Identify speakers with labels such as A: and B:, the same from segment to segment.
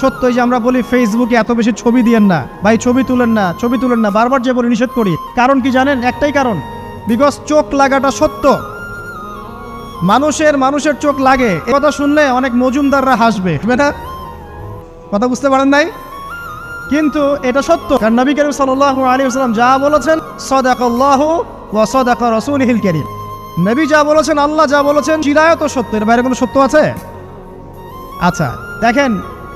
A: সত্যই যে আমরা বলি ফেসবুকে এত বেশি ছবি দিয়েন না। ভাই, ছবি তুলেন না, ছবি তুলেন না। বারবার যে বলি নিষেধ করি। কারণ কি জানেন? একটাই কারণ। বিকজ চোখ লাগাটা সত্য। মানুষের মানুষের চোখ লাগে। এ কথা শুনলে অনেক মজুমদাররা হাসবে। না কথা বুঝতে পারেন নাই? কিন্তু এটা সত্য। কারণ নবী করিম সাল্লাহ আলী আসসালাম যা বলেছেন, সদাকল্লাহ ওয়া সদাক রসুল হিল করিম। নবী যা বলেছেন, আল্লাহ যা বলেছেন, চিরায়ত সত্য। এর বাইরে কোনো সত্য আছে? আচ্ছা দেখেন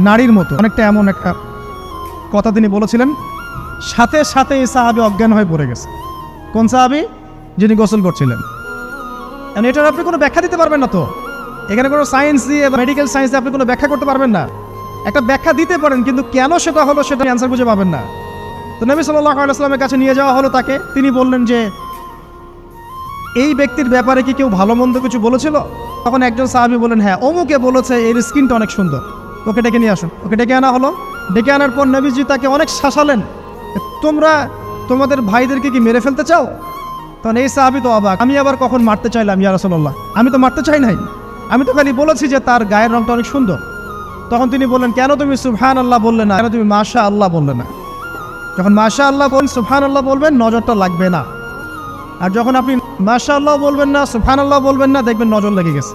A: নারীর মতো। অনেকটা এমন একটা কথা তিনি বলেছিলেন। সাথে সাথে এই সাহাবি অজ্ঞান হয়ে পড়ে গেছে। কোন সাহাবি? যিনি গোসল করছিলেন। এটার আপনি কোনো ব্যাখ্যা দিতে পারবেন না তো? এখানে কোনো সায়েন্স দিয়ে মেডিকেল সায়েন্স দিয়ে আপনি কোনো ব্যাখ্যা করতে পারবেন না। একটা ব্যাখ্যা দিতে পারেন, কিন্তু কেন সেটা হলো সেটা অ্যান্সার খুঁজে পাবেন না। তো নবী সাল্লাহ কাছে নিয়ে যাওয়া হলো তাকে। তিনি বললেন যে, এই ব্যক্তির ব্যাপারে কি কেউ ভালো মন্দ কিছু বলেছিল? তখন একজন সাহাবি বলেন হ্যাঁ অমুকে বলেছে, এর স্কিনটা অনেক সুন্দর। ওকে ডেকে নিয়ে আসুন। ওকে ডেকে আনা হলো। ডেকে আনার পর নবীজি তাকে অনেক শাসালেন। তোমরা তোমাদের ভাইদেরকে কি মেরে ফেলতে চাও? তখন এই সাহাবি তো অবাক। আমি আবার কখন মারতে চাইলাম, ইয়া রাসূলুল্লাহ? আমি তো মারতে চাই নাই। আমি তো খালি বলেছি যে তার গায়ের রংটা অনেক সুন্দর। তখন তিনি বললেন, কেন তুমি সুবহান আল্লাহ বললে না? কেন তুমি মাশা আল্লাহ বললে না? যখন মাশা আল্লাহ বলেন সুবহান আল্লাহ বলবেন, নজরটা লাগবে না। আর যখন আপনি মাশা আল্লাহ বলবেন না সুবহান আল্লাহ বলবেন না, দেখবেন নজর লেগে গেছে।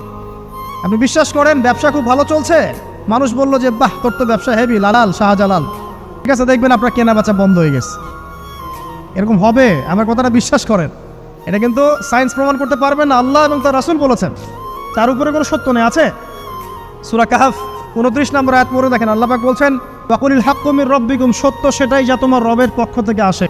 A: আপনি বিশ্বাস করেন, ব্যবসা খুব ভালো চলছে? মানুষ বলল যে, বাহ, তোর তো ব্যবসা হেভি লালাল, শাহজালাল। ঠিক আছে, দেখবেন আপনার কেনা বেচা বন্ধ হয়ে গেছে। এরকম হবে, আমার কথাটা বিশ্বাস করেন। এটা কিন্তু সায়েন্স প্রমাণ করতে পারবেন না, আল্লাহ এবং তার রাসুল বলেছেন। তার উপরে কোনো সত্য নেই, আছে? সুরা কাহাফ, উনত্রিশ নম্বর আয়াত পরে দেখেন, আল্লাহ পাক বলছেন বাকুলিল হাক্কুমির রব্বিকুম সত্য সেটাই যা তোমার রবের পক্ষ থেকে আসে।